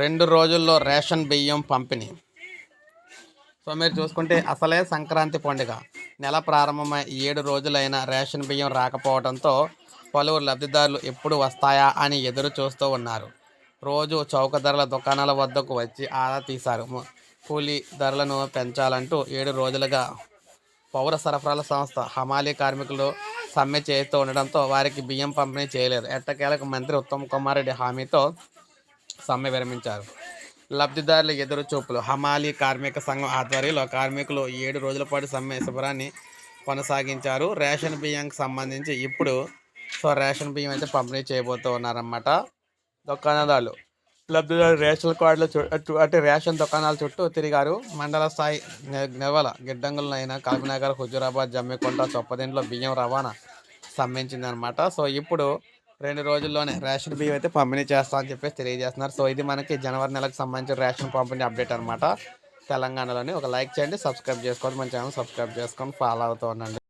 రెండు రోజుల్లో రేషన్ బియ్యం పంపిణీ. సో మీరు చూసుకుంటే అసలే సంక్రాంతి పండుగ. నెల ప్రారంభమై ఏడు రోజులైన రేషన్ బియ్యం రాకపోవడంతో పలువురు లబ్ధిదారులు ఎప్పుడు వస్తాయా అని ఎదురు చూస్తూ ఉన్నారు. రోజు చౌక ధరల దుకాణాల వద్దకు వచ్చి ఆదా తీశారు. కూలీ ధరలను పెంచాలంటూ ఏడు రోజులుగా పౌర సరఫరాల సంస్థ హమాలీ కార్మికులు సమ్మె చేస్తూ ఉండడంతో వారికి బియ్యం పంపిణీ చేయలేదు. ఎట్టకేలకు మంత్రి ఉత్తమ్ కుమార్ రెడ్డి హామీతో సమ్మె విరమించారు లబ్ధిదారుల ఎదురు చూపులు. హమాలీ కార్మిక సంఘం ఆధ్వర్యంలో కార్మికులు ఏడు రోజుల పాటు సమ్మె శిబిరాన్ని కొనసాగించారు. రేషన్ బియ్యంకి సంబంధించి ఇప్పుడు సో రేషన్ బియ్యం అయితే పంపిణీ చేయబోతూ ఉన్నారన్నమాట దుకాణదారులు. లబ్ధిదారు రేషన్ కార్డుల చుట్టూ అంటే రేషన్ దుకాణాల చుట్టూ తిరిగారు. మండల స్థాయి నెవల గిడ్డంగులైన కల్పనగర్ హుజూరాబాద్ జమ్మికొండ చొప్పదింట్లో బియ్యం రవాణా స్తంభించిందనమాట సో ఇప్పుడు రెండు రోజుల్లోనే రేషన్ బియ్యం అయితే పంపిణీ చేస్తా అని చెప్పేసి తెలియజేస్తున్నారు. సో ఇది మనకి జనవరి నెలకు సంబంధించిన రేషన్ పంపిణీ అప్డేట్ అనమాట తెలంగాణలోని ఒక లైక్ చేయండి సబ్స్క్రైబ్ చేసుకోండి మన ఛానల్ సబ్స్క్రైబ్ చేసుకొని ఫాలో అవుతూ ఉండండి.